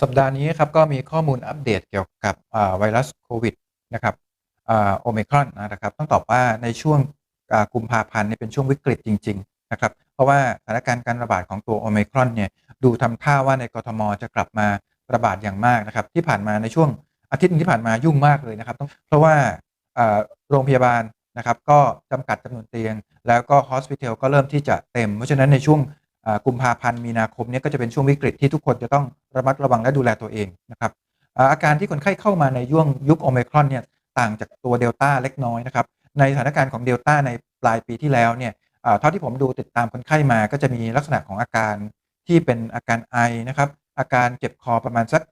สัปดาห์นี้ครับก็มีข้อมูลอัปเดตเกี่ยวกับไวรัสโควิดนะครับโอมิครอนนะครับต้องตอบว่าในช่วงกุมภาพันธ์เนี่เป็นช่วงวิกฤตจริง ๆ นะครับ เพราะว่าสถานการณ์การระบาดของตัวโอมิครอนเนี่ยดูทำท่าว่าในกรทมจะกลับมาระบาดอย่างมากนะครับที่ผ่านมาในช่วงอาทิตย์ที่ผ่านมายุ่งมากเลยนะครับ เพราะว่าโรงพยาบาลนะครับก็จำกัดจำนวนเตียง แล้วก็ฮอสพิทอลก็เริ่มที่จะเต็ม เพราะฉะนั้นในช่วง กุมภาพันธ์มีนาคมเนี้ก็จะเป็นช่วงวิกฤตที่ทุกคนจะต้องระมัดระวังและดูแลตัวเองนะครับอาการที่คนไข้เข้ามาในย่วงยุคโอมครอนเนี่ยต่างจากตัวเดลต้าเล็กน้อยนะครับในสถานการณ์ของเดลต้าในปลายปีที่แล้วเนี่ยเท่าที่ผมดูติดตามคนไข้มา ก็จะมีลักษณะของอาการที่เป็นอาการไอนะครับอาการเจ็บคอประมาณสัก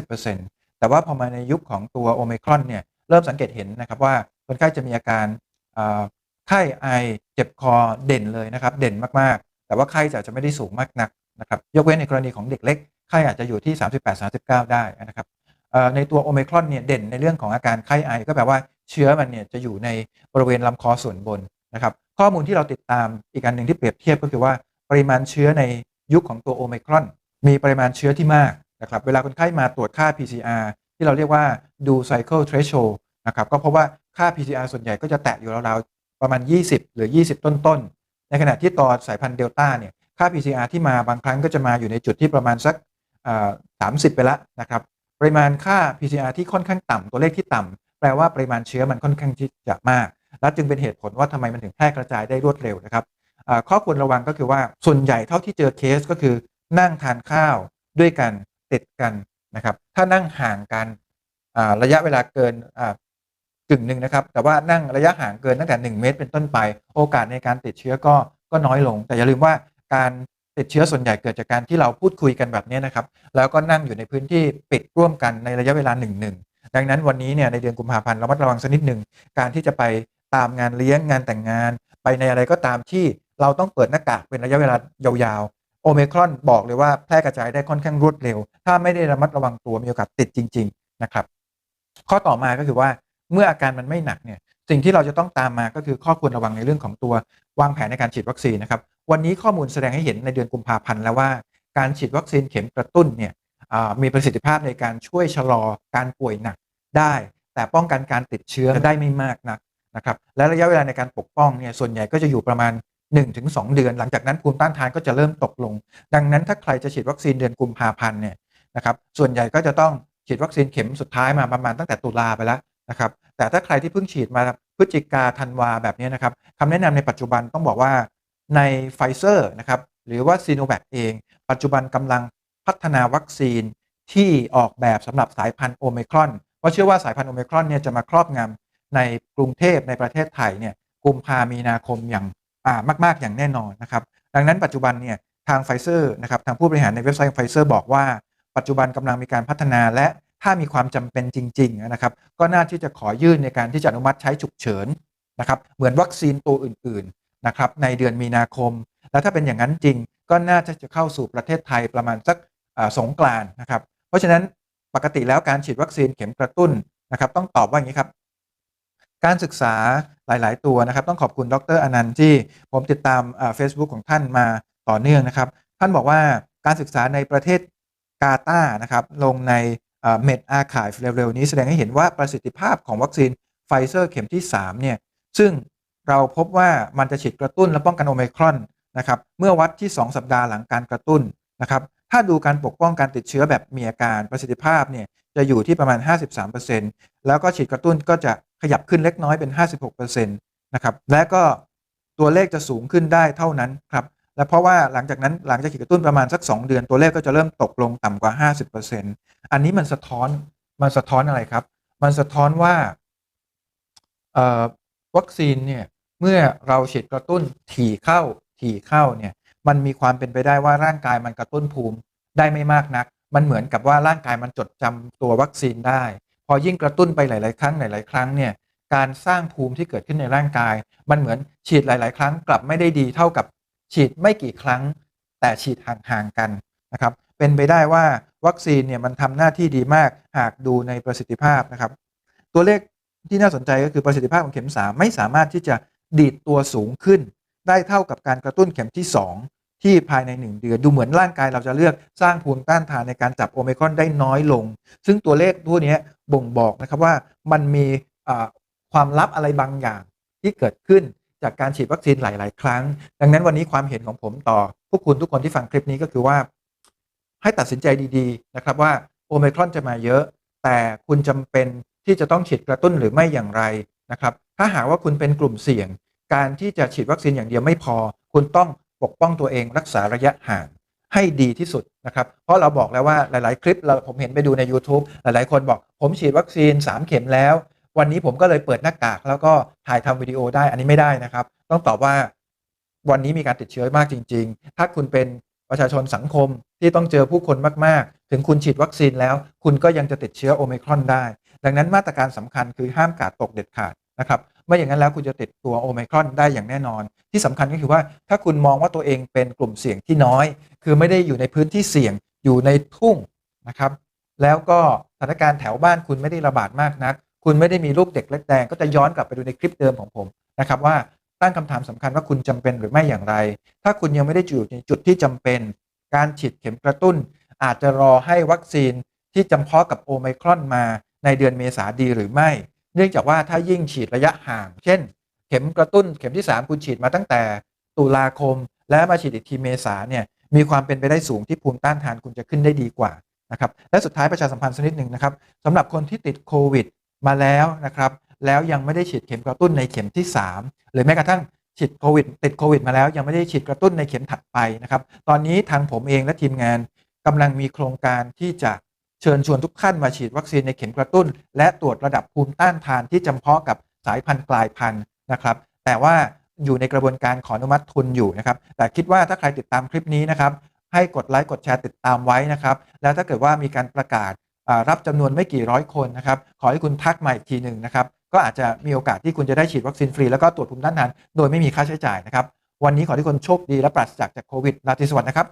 40-50%แต่ว่าพอมาในยุคของตัวโอมครอนเนี่ยเริ่มสังเกตเห็นนะครับว่าคนไข้จะมีอาการไข้ไอเจ็บคอเด่นเลยนะครับ เด่นมาก แต่ว่าไข้จะจะไม่ได้สูงมากนักนะครับยกเว้นในกรณีของเด็กเล็กไข้อาจจะอยู่ที่ 38-39 ได้นะครับในตัวโอเมครอนเนี่ยเด่นในเรื่องของอาการไข้ไอ ก็แปลว่าเชื้อมันเนี่ยจะอยู่ในบริเวณลำคอส่วนบนนะครับข้อมูลที่เราติดตามอีกอันหนึ่งที่เปรียบเทียบก็คือว่าปริมาณเชื้อในยุคของตัวโอเมครอน มีปริมาณเชื้อที่มากนะครับเวลาคนไข้มาตรวจค่า PCR ที่เราเรียกว่าดู cycle threshold นะครับก็เพราะว่าค่า PCR ส่วนใหญ่ก็จะแตะอยู่ราวๆประมาณ 20 หรือ 20 ต้นๆ ในขณะที่ตัวสายพันธุ์เดลต้าเนี่ยค่า PCR ที่มาบางครั้งก็จะมาอยู่ในจุดที่ประมาณสักสามสิบไปแล้วนะครับปริมาณค่า PCR ที่ค่อนข้างต่ำตัวเลขที่ต่ำแปลว่าปริมาณเชื้อมันค่อนข้างที่จะมาก และจึงเป็นเหตุผลว่าทำไมมันถึงแพร่กระจายได้รวดเร็วนะครับข้อควรระวังก็คือว่าส่วนใหญ่เท่าที่เจอเคสก็คือ นั่งทานข้าวด้วยกันติดกันนะครับ ถ้านั่งห่างกันระยะเวลาเกิน กึ่งหนึ่งนะครับ แต่ว่านั่งระยะห่างเกินตั้งแต่ 1 เมตร เป็นต้นไป โอกาสในการติดเชื้อก็ก็น้อยลง แต่อย่าลืมว่าการติดเชื้อส่วนใหญ่เกิดจากการที่เราพูดคุยกันแบบนี้นะครับ แล้วก็นั่งอยู่ในพื้นที่ปิดร่วมกันในระยะเวลาหนึ่งหนึ่งดังนั้นวันนี้เนี่ยในเดือนกุมภาพันธ์เรามัดระวังสักนิดหนึ่งการที่จะไปตามงานเลี้ยงงานแต่งงาน ไปในอะไรก็ตามที่เราต้องเปิดหน้ากากเป็นระยะเวลายาวๆโอเมครอนบอกเลยว่าแพร่กระจายได้ค่อนข้างรวดเร็ว ถ้าไม่ได้ระมัดระวังตัวมีโอกาสติดจริง ๆ นะครับ ข้อต่อมาก็คือว่า เมื่ออาการมันไม่หนักเนี่ยสิ่งที่เราจะต้องตามมาก็คือข้อควรระวังในเรื่องของตัววางแผนในการฉีดวัคซีนนะครับวันนี้ข้อมูลแสดงให้เห็นในเดือนกุมภาพันธ์แล้วว่าการฉีดวัคซีนเข็มกระตุ้นเนี่ยมีประสิทธิภาพในการช่วยชะลอการป่วยหนักได้ แต่ป้องกันการติดเชื้อได้ไม่มากนักนะครับและระยะเวลาในการปกป้องเนี่ยส่วนใหญ่ก็จะอยู่ประมาณ 1-2 เดือน หลังจากนั้นภูมิต้านทานก็จะเริ่มตกลง ดังนั้นถ้าใครจะฉีดวัคซีนเดือนกุมภาพันธ์เนี่ยนะครับส่วนใหญ่ก็จะต้องฉีดวัคซีนเข็มสุดท้ายมาประมาณตั้งแต่ตุลาไปแล้ว นะครับแต่ถ้าใครที่เพิ่งฉีดมาพฤศจิกาธันวาแบบนี้นะครับคำแนะนำในปัจจุบันต้องบอกว่าในไฟเซอร์นะครับหรือว่าซีโนแวคเอง ปัจจุบันกำลังพัฒนาวัคซีนที่ออกแบบสำหรับสายพันธุ์โอเมครอนเพราะเชื่อว่าสายพันธุ์โอเมครอนเนี่ยจะมาครอบงำในกรุงเทพในประเทศไทยเนี่ยกุมภามีนาคมอย่างอ่ามาก ๆ อย่างแน่นอนนะครับดังนั้นปัจจุบันเนี่ยทางไฟเซอร์นะครับทางผู้บริหารในเว็บไซต์ไฟเซอร์บอกว่าปัจจุบันกำลังมีการพัฒนาและ ถ้ามีความจำเป็นจริงๆนะครับ ก็น่าที่จะขอยื่นในการที่จะอนุมัติใช้ฉุกเฉินนะครับ เหมือนวัคซีนตัวอื่นๆนะครับในเดือนมีนาคม แล้วถ้าเป็นอย่างนั้นจริง ก็น่าจะจะเข้าสู่ประเทศไทยประมาณสักสงกรานนะครับ เพราะฉะนั้นปกติแล้วการฉีดวัคซีนเข็มกระตุ้นนะครับ ต้องตอบว่าอย่างนี้ครับ การศึกษาหลาย ๆ ตัวนะครับ ต้องขอบคุณดรอนันต์ที่ผมติดตามเฟซบุ๊กของท่านมาต่อเนื่องนะครับ ท่านบอกว่าการศึกษาในประเทศกาตาร์นะครับ ลงใน เม็ดอาร์คายเร็วๆนี้แสดงให้เห็นว่าประสิทธิภาพของวัคซีนไฟเซอร์เข็มที่3เนี่ยซึ่งเราพบว่ามันจะฉีดกระตุ้นและป้องกันโอไมครอนนะครับเมื่อวัดที่ 2 สัปดาห์หลังการกระตุ้นนะครับถ้าดูการปกป้องการติดเชื้อแบบมีอาการประสิทธิภาพเนี่ยจะอยู่ที่ประมาณ 53%แล้วก็ฉีดกระตุ้นก็จะขยับขึ้นเล็กน้อยเป็น 56%นะครับและก็ตัวเลขจะสูงขึ้นได้เท่านั้นครับ และเพราะว่าหลังจากนั้นหลังจากฉีดกระตุ้นประมาณสัก 2 เดือนตัวเลขก็จะเริ่มตกลงต่ำกว่า 50%อันนี้มันสะท้อนมันสะท้อนอะไรครับ มันสะท้อนว่าวัคซีนเนี่ยเมื่อเราฉีดกระตุ้นถี่เข้าถี่เข้าเนี่ยมันมีความเป็นไปได้ว่าร่างกายมันกระตุ้นภูมิได้ไม่มากนัก มันเหมือนกับว่าร่างกายมันจดจำตัววัคซีนได้ พอยิ่งกระตุ้นไปหลาย ๆ ครั้งหลาย ๆ ครั้งเนี่ยการสร้างภูมิที่เกิดขึ้นในร่างกาย มันเหมือนฉีดหลาย ๆ ครั้งกลับไม่ได้ดีเท่ากับ ฉีดไม่กี่ครั้ง แต่ฉีดห่าง ๆ กันนะครับ เป็นไปได้ว่าวัคซีนเนี่ยมันทำหน้าที่ดีมากหากดูในประสิทธิภาพนะครับ ตัวเลขที่น่าสนใจก็คือประสิทธิภาพของเข็ม 3 ไม่สามารถที่จะดีดตัวสูงขึ้น ได้เท่ากับการกระตุ้นเข็มที่ที่ภายใน 1 เดือนดูเหมือนร่างกายเราจะเลือกสร้างภูมิต้านทานในการจับโอไมครอนได้น้อยลง ซึ่งตัวเลขพวกนี้บ่งบอกนะครับว่ามันมีความลับอะไรบางอย่างที่เกิดขึ้น จากการฉีดวัคซีนหลาย ๆ ครั้ง ดังนั้นวันนี้ความเห็นของผมต่อ พวกคุณทุกคนที่ฟังคลิปนี้ก็คือว่า ให้ตัดสินใจดีๆ นะครับว่าโอไมครอนจะมาเยอะ แต่คุณจำเป็นที่จะต้องฉีดกระตุ้นหรือไม่อย่างไรนะครับ ถ้าหากว่าคุณเป็นกลุ่มเสี่ยง การที่จะฉีดวัคซีนอย่างเดียวไม่พอ คุณต้องปกป้องตัวเองรักษาระยะห่างให้ดีที่สุดนะครับ เพราะเราบอกแล้วว่าหลาย ๆ คลิปเราผมเห็นไปดูใน YouTube หลาย ๆ คนบอกผมฉีดวัคซีน 3 เข็มแล้ว วันนี้ผมก็เลยเปิดหน้ากากแล้วก็ถ่ายทำวิดีโอได้อันนี้ไม่ได้นะครับ ต้องตอบว่าวันนี้มีการติดเชื้อมากจริง ๆ ถ้าคุณเป็นประชาชนสังคมที่ต้องเจอผู้คนมากๆ ถึงคุณฉีดวัคซีนแล้ว คุณก็ยังจะติดเชื้อโอมครอนได้ ดังนั้นมาตรการสำคัญคือห้ามกาดตกเด็ดขาดนะครับไม่อย่างนั้นแล้วคุณจะติดตัวโอมครอนได้อย่างแน่นอน ที่สำคัญก็คือว่าถ้าคุณมองว่าตัวเองเป็นกลุ่มเสี่ยงที่น้อย คือไม่ได้อยู่ในพื้นที่เสี่ยงอยู่ในทุ่งนะครับ แล้วก็สถานการณ์แถวบ้านคุณไม่ได้ระบาดมากนัก คุณไม่ได้มีลูกเด็กเล็กแดงก็จะย้อนกลับไปดูในคลิปเดิมของผมนะครับว่าตั้งคำถามสำคัญว่าคุณจำเป็นหรือไม่อย่างไร ถ้าคุณยังไม่ได้อยู่ในจุดที่จำเป็น การฉีดเข็มกระตุ้น อาจจะรอให้วัคซีนที่จำเพาะกับโอไมครอนมาในเดือนเมษาดีหรือไม่ เนื่องจากว่าถ้ายิ่งฉีดระยะห่าง เช่น เข็มกระตุ้นเข็มที่ 3 คุณฉีดมาตั้งแต่ตุลาคม และมาฉีดอีกทีเมษาเนี่ยมีความเป็นไปได้สูงที่ภูมิต้านทานคุณจะขึ้นได้ดีกว่านะครับและสุดท้ายประชาสัมพันธ์สักนิดหนึ่งนะครับสำหรับคนที่ติดโควิด มาแล้วนะครับ แล้วยังไม่ได้ฉีดเข็มกระตุ้นในเข็มที่ 3 หรือแม้กระทั่งฉีดโควิดติดโควิดมาแล้วยังไม่ได้ฉีดกระตุ้นในเข็มถัดไปนะครับ ตอนนี้ทางผมเองและทีมงานกำลังมีโครงการที่จะเชิญชวนทุกท่านมาฉีดวัคซีนในเข็มกระตุ้น และตรวจระดับภูมิต้านทานที่จำเพาะกับสายพันธุ์กลายพันธุ์นะครับ แต่ว่าอยู่ในกระบวนการขออนุมัติทุนอยู่นะครับ แต่คิดว่าถ้าใครติดตามคลิปนี้นะครับ ให้กดไลค์กดแชร์ติดตามไว้นะครับ แล้วถ้าเกิดว่ามีการประกาศ รับจำนวนไม่กี่ร้อยคนนะครับขอให้คุณทักมาอีกทีหนึ่งนะครับก็อาจจะมีโอกาสที่คุณจะได้ฉีดวัคซีนฟรีแล้วก็ตรวจภูมิต้านทานโดยไม่มีค่าใช้จ่ายนะครับวันนี้ขอให้ทุกคนโชคดีและปราศจากจากโควิดลาติสวัสดนะครับ